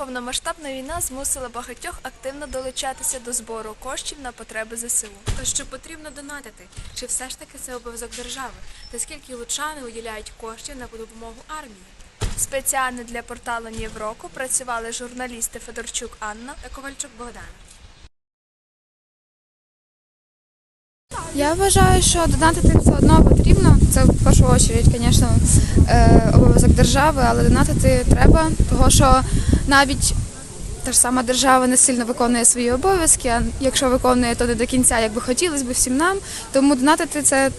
повномасштабна війна змусила багатьох активно долучатися до збору коштів на потреби ЗСУ. То що потрібно донатити? Чи все ж таки це обов'язок держави? Та скільки лучани виділяють коштів на допомогу армії? Спеціально для порталу Нівроку працювали журналісти Федорчук Анна. Та Ковальчук Богдана. Я вважаю, що донатити все одно потрібно. Це в першу чергу, звісно, е, обов'язок держави, але донатити треба, тому що навіть та ж сама держава не сильно виконує свої обов'язки, а якщо виконує, то не до кінця, як би хотілося б всім нам. Тому донатити це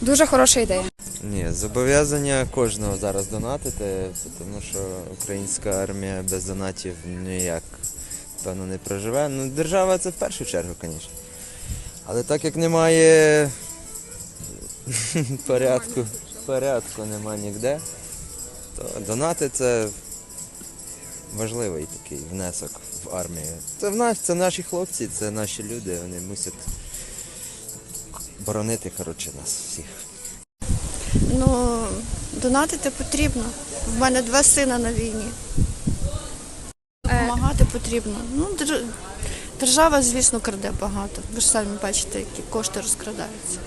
дуже хороша ідея. Ні, зобов'язання кожного зараз донатити, тому що українська армія без донатів ніяк, певно, не проживе. Ну, держава це в першу чергу, звісно. Але так як немає порядку, порядку нема ніде, то донати це важливий такий внесок в армію. Це в нас, це наші хлопці, це наші люди, вони мусять боронити, коротше, нас всіх. Ну, донатити потрібно. В мене два сина на війні. Допомагати потрібно. Ну, держава, звісно, краде багато. Ви ж самі бачите, які кошти розкрадаються.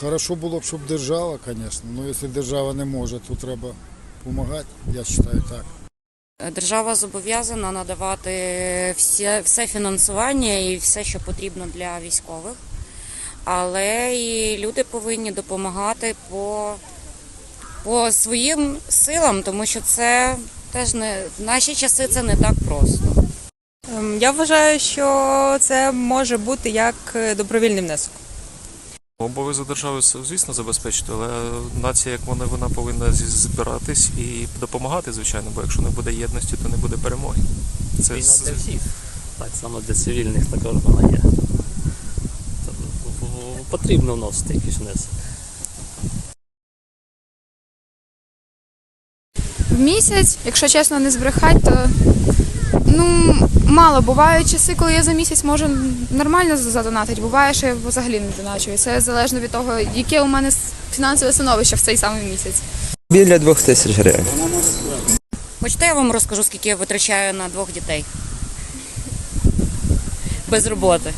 Хорошо було б, щоб держава, звісно. Ну, якщо держава не може, то треба допомагати. Я вважаю так. Держава зобов'язана надавати все, все фінансування і все, що потрібно для військових. Але і люди повинні допомагати по, по своїм силам, тому що це теж не в наші часи це не так просто. Ем, Я вважаю, що це може бути як е, добровільний внесок. Обов'язок держави, звісно, забезпечити, але нація, як вона, вона повинна збиратись і допомагати, звичайно, бо якщо не буде єдності, то не буде перемоги. Це Війна для всіх, так само для цивільних також вона є. Потрібно вносити якийсь внесок. В місяць, якщо чесно не збрехати, то мало. Бувають часи, коли я за місяць можу нормально задонатити. Буває, що я взагалі не доначую. Це залежно від того, яке у мене фінансове становище в цей самий місяць. Біля двох тисяч гривень. Хочете, я вам розкажу, скільки я витрачаю на двох дітей без роботи.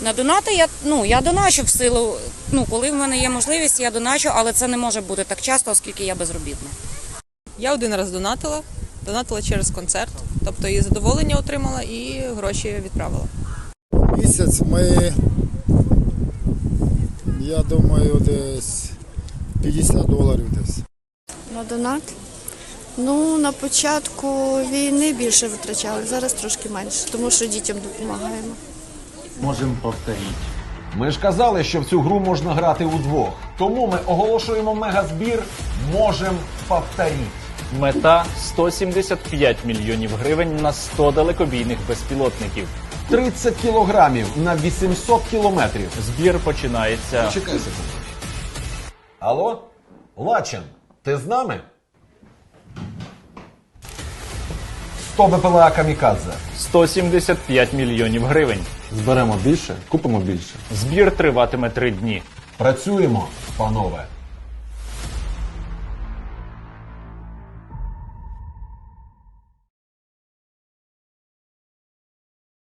На донати я, ну, я доначу в силу. Ну, коли в мене є можливість, я доначу, але це не може бути так часто, оскільки я безробітна. Я один раз донатила, донатила через концерт, тобто і задоволення отримала, і гроші відправила. Місяць ми, я думаю, десь 50 доларів десь. На донат. Ну, на початку війни більше витрачали, зараз трошки менше, тому що дітям допомагаємо. Можемо повторити. Ми ж казали, що в цю гру можна грати удвох. Тому ми оголошуємо мегазбір Можем повторити. Мета 175 мільйонів гривень на 100 далекобійних безпілотників. 30 кілограмів на 800 кілометрів. Збір починається. Чекай секунду. Алло? Лачин, ти з нами? 100 БПЛА Камікадзе. 175 мільйонів гривень. Зберемо більше, купимо більше. Збір триватиме три дні. Працюємо, панове.